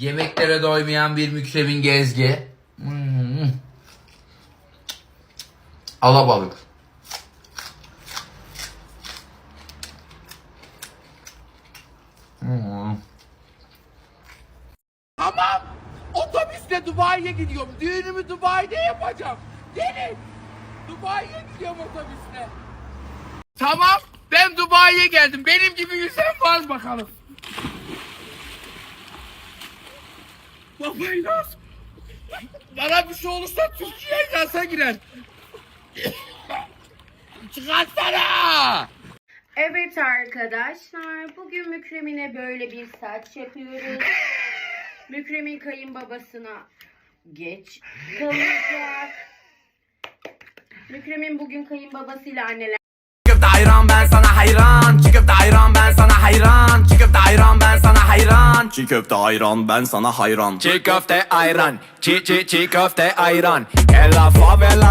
göre doymayan bir mükremin gezgi. Hmm. Alabalık. Hmm. Tamam. Otobüsle Dubai'ye gidiyorum. Düğünümü Dubai'de yapacağım. Gelin. Dubai'ye gidiyorum otobüsle. Tamam. Ben Dubai'ye geldim. Benim gibi yüzen var bakalım. Babayı nasıl? Bana bir şey olursa Türkiye yasa girer. Çıkarsana. Evet arkadaşlar, bugün Mükremin'e böyle bir saç yapıyoruz. Mükremin kayınbabasına geç kalacak. Mükremin bugün kayınbabasıyla anneler hayran ben sana hayran Çiğ köfte ayran ben sana hayran. Çiğ köfte ayran Çiğ çiğ çiğ köfte ayran. En la favela